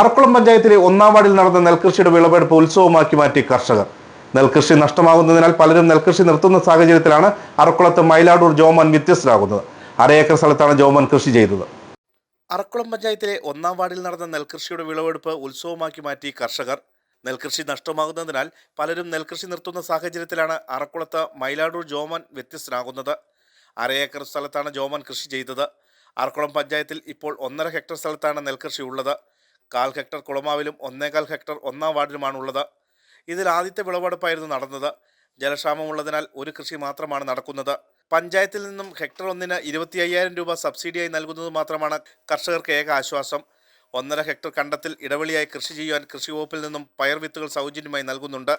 അറക്കുളം പഞ്ചായത്തിലെ ഒന്നാം വാർഡിൽ നടന്ന നെൽകൃഷിയുടെ വിളവെടുപ്പ് ഉത്സവമാക്കി മാറ്റി കർഷകർ. നെൽകൃഷി നഷ്ടമാകുന്നതിനാൽ പലരും നെൽകൃഷി നിർത്തുന്ന സാഹചര്യത്തിലാണ് അറക്കുളത്ത് മയിലാടൂർ ജോമൻ വ്യത്യസ്തരാകുന്നത്. അരയേക്കർ സ്ഥലത്താണ് ജോമൻ കൃഷി ചെയ്തത്. അറക്കുളം പഞ്ചായത്തിലെ ഒന്നാം വാർഡിൽ നടന്ന നെൽകൃഷിയുടെ വിളവെടുപ്പ് ഉത്സവമാക്കി മാറ്റി കർഷകർ. നെൽകൃഷി നഷ്ടമാകുന്നതിനാൽ പലരും നെൽകൃഷി നിർത്തുന്ന സാഹചര്യത്തിലാണ് അറക്കുളത്ത് മയിലാടൂർ ജോമൻ വ്യത്യസ്തനാകുന്നത് അരയേക്കർ സ്ഥലത്താണ് ജോമൻ കൃഷി ചെയ്തത്. അറക്കുളം പഞ്ചായത്തിൽ ഇപ്പോൾ ഒന്നര ഹെക്ടർ സ്ഥലത്താണ് നെൽകൃഷി ഉള്ളത്. കാൽ ഹെക്ടർ കുളമാവിലും ഒന്നേകാൽ ഹെക്ടർ ഒന്നാം വാർഡിലുമാണ് ഉള്ളത് ഇതിൽ ആദ്യത്തെ വിളവെടുപ്പായിരുന്നു നടന്നത്. ജലക്ഷാമമുള്ളതിനാൽ ഒരു കൃഷി മാത്രമാണ് നടക്കുന്നത്. പഞ്ചായത്തിൽ നിന്നും ഹെക്ടർ ഒന്നിന് ഇരുപത്തി അയ്യായിരം രൂപ സബ്സിഡിയായി നൽകുന്നത് മാത്രമാണ് കർഷകർക്ക് ഏക ആശ്വാസം. ഒന്നര ഹെക്ടർ കണ്ടത്തിൽ ഇടവെളിയായി കൃഷി ചെയ്യുവാൻ കൃഷി വകുപ്പിൽ നിന്നും പയർ വിത്തുകൾ സൗജന്യമായി നൽകുന്നുണ്ട്.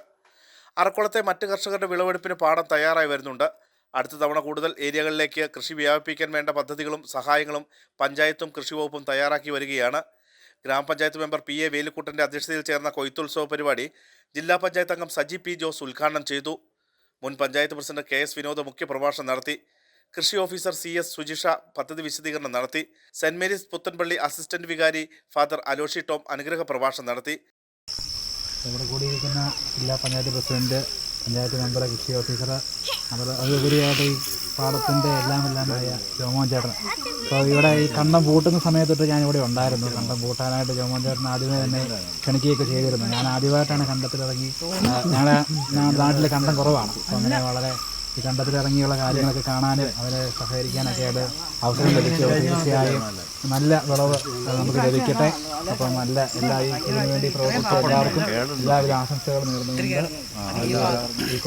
അറക്കുളത്തെ മറ്റ് കർഷകരുടെ വിളവെടുപ്പിന് പാടം തയ്യാറായി വരുന്നുണ്ട്. അടുത്ത തവണ കൂടുതൽ ഏരിയകളിലേക്ക് കൃഷി വ്യാപിപ്പിക്കാൻ വേണ്ട പദ്ധതികളും സഹായങ്ങളും പഞ്ചായത്തും കൃഷി വകുപ്പും തയ്യാറാക്കി വരികയാണ്. ഗ്രാമപഞ്ചായത്ത് മെമ്പർ പി എ വേലുക്കുട്ടന്റെ അധ്യക്ഷതയിൽ ചേർന്ന കൊയ്ത്തുത്സവ പരിപാടി ജില്ലാ പഞ്ചായത്ത് അംഗം സജി പി ജോസ് ഉദ്ഘാടനം ചെയ്തു. മുൻ panchayat president K S Vinod മുഖ്യപ്രഭാഷണം നടത്തി. കൃഷി ഓഫീസർ സി എസ് സുജിഷ പദ്ധതി വിശദീകരണം നടത്തി. സെന്റ് മേരീസ് പുത്തൻപള്ളി അസിസ്റ്റന്റ് വികാരി ഫാദർ അലോഷി ടോം അനുഗ്രഹ പ്രഭാഷണം നടത്തി. ഇവിടെ കൂടിയിരിക്കുന്ന ജില്ലാ പഞ്ചായത്ത് പ്രസിഡന്റ് പഞ്ചായത്ത് മെമ്പർ കൃഷി ഓഫീസർ അവർ അതുപരിയായിട്ട് പാടത്തിന്റെ എല്ലാം എല്ലാമായ ജോമോൻ ചേട്ടൻ. അപ്പോൾ ഇവിടെ ഈ കണ്ടം പൂട്ടുന്ന സമയത്തൊട്ട് ഞാൻ ഇവിടെ ഉണ്ടായിരുന്നു. കണ്ടം പൂട്ടാനായിട്ട് ജോമോൻ ചേട്ടൻ ആദ്യമേ തന്നെ ക്ഷണിക്കുകയൊക്കെ ചെയ്തിരുന്നു. ഞാൻ ആദ്യമായിട്ടാണ് കണ്ടത്തിലിറങ്ങി. ഞങ്ങളുടെ നാട്ടിൽ കണ്ടം കുറവാണ്. അങ്ങനെ വളരെ ഈ കണ്ടത്തിലിറങ്ങിയുള്ള കാര്യങ്ങളൊക്കെ കാണാനും അവരെ സഹകരിക്കാനൊക്കെ ആയിട്ട് അവസരം ലഭിച്ചു. തീർച്ചയായും നല്ല വിളവ് നമുക്ക് ലഭിക്കട്ടെ. അപ്പം നല്ല എല്ലാ ഇതിനു വേണ്ടി പ്രവർത്തിച്ച എല്ലാവർക്കും എല്ലാവിധ ആശംസകളും നേർന്നുകൊണ്ട് ഈ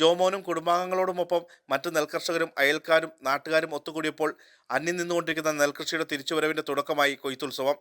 ജോമോനും കുടുംബാംഗങ്ങളോടുമൊപ്പം മറ്റ് നെൽകർഷകരും അയൽക്കാരും നാട്ടുകാരും ഒത്തുകൂടിയപ്പോൾ അന്യം നിന്നുകൊണ്ടിരിക്കുന്ന നെൽകൃഷിയുടെ തിരിച്ചുവരവിന്റെ തുടക്കമായി കൊയ്ത്തുത്സവം.